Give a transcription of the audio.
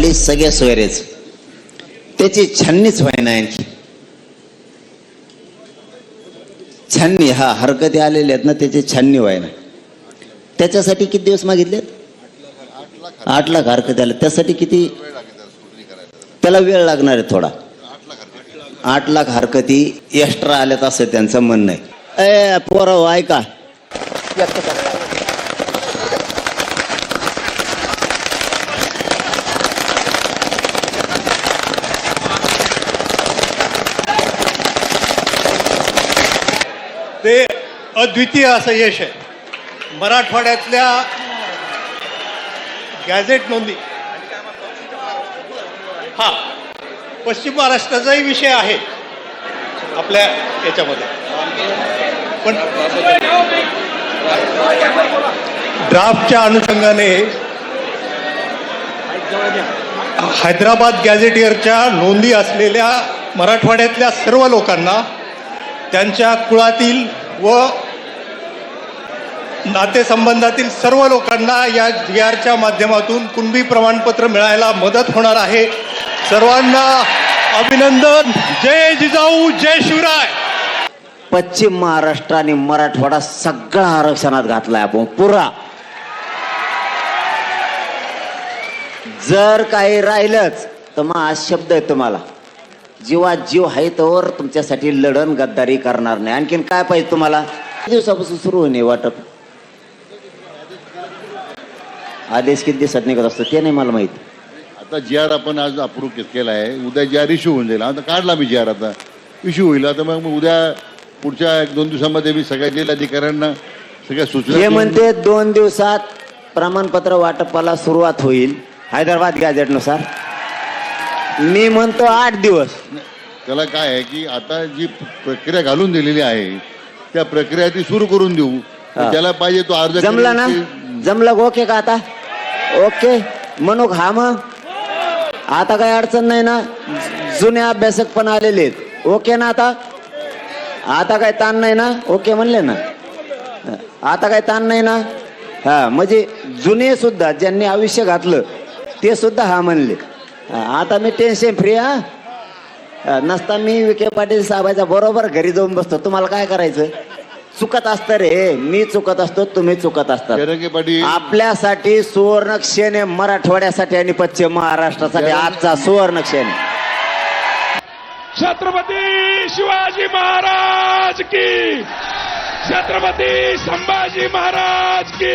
राहिली सगळ्या सोयरेच त्याची छाननीच व्हायना आणखी. छाननी हा हरकती आलेल्या आहेत ना त्याची छाननी व्हायना त्याच्यासाठी किती दिवस मागितलेत? आठ लाख हरकती आल्या त्यासाठी किती? त्याला वेळ लागणार आहे थोडा. आठ लाख हरकती एक्स्ट्रा आल्यात असं त्यांचं म्हणणं आहे. ए पोरं ऐका. ते अद्वितीय असं यश आहे. मराठवाड्यातल्या गॅझेट नोंदी. हा पश्चिम महाराष्ट्राचाही विषय आहे आपल्या याच्यामध्ये. पण ड्राफ्टच्या अनुषंगाने हैदराबाद गॅझेटियरच्या नोंदी असलेल्या मराठवाड्यातल्या सर्व लोकांना त्यांच्या कुळातील व नातेसंबंधातील सर्व लोकांना या जी आरच्या माध्यमातून कुणबी प्रमाणपत्र मिळायला मदत होणार आहे. सर्वांना अभिनंदन. जय जिजाऊ जय शिवराय. पश्चिम महाराष्ट्र आणि मराठवाडा सगळा आरक्षणात घातलाय आपण. पुरा. जर काही राहिलंच तर मग आज शब्द आहे तुम्हाला. जीवा जीव आहे तर तुमच्यासाठी लढण गद्दारी करणार नाही. आणखीन काय पाहिजे तुम्हाला? दिवसापासून सुरू होणे वाटप? आदेश किती दिवसात निघत असतो ते नाही मला माहिती. आता जी आर आपण आज अप्रूव्ह केला आहे. उद्या जी आर इश्यू होऊन जाईल. आता काढला मी जी आर आता. इश्यू होईल. आता मग उद्या पुढच्या एक दोन दिवसामध्ये मी सगळ्या जिल्हाधिकाऱ्यांना सगळ्या सूचना हे म्हणते दोन दिवसात प्रमाणपत्र वाटपाला सुरुवात होईल. हैदराबाद गॅजेटनुसार मी म्हणतो आठ दिवस. त्याला काय आहे की आता जी प्रक्रिया घालून दिलेली आहे त्या प्रक्रिया ती सुरू करून देऊ. ज्याला पाहिजे तो अर्ज जमला ना? जमलं ओके का आता? ओके. म्हणू? हा मग? आता काही अडचण नाही ना? जुने अभ्यासक पण आलेले आहेत. ओके ना आता? आता काय ताण नाही ना? ओके म्हणले ना? आता काय ताण नाही ना? हा म्हणजे जुने सुद्धा ज्यांनी आयुष्य घातलं ते सुद्धा हा म्हणले. आता मी टेन्शन फ्री हा, नसता मी विखे पाटील साहेबाच्या बरोबर घरी जाऊन बसतो. तुम्हाला काय करायचं चुकत असतं रे. मी चुकत असतो तुम्ही चुकत असतात. जरांगे पाटील. आपल्यासाठी सुवर्ण क्षण आहे मराठवाड्यासाठी आणि पश्चिम महाराष्ट्रासाठी. आजचा सुवर्ण क्षण आहे. छत्रपती शिवाजी महाराज की. छत्रपती संभाजी महाराज की.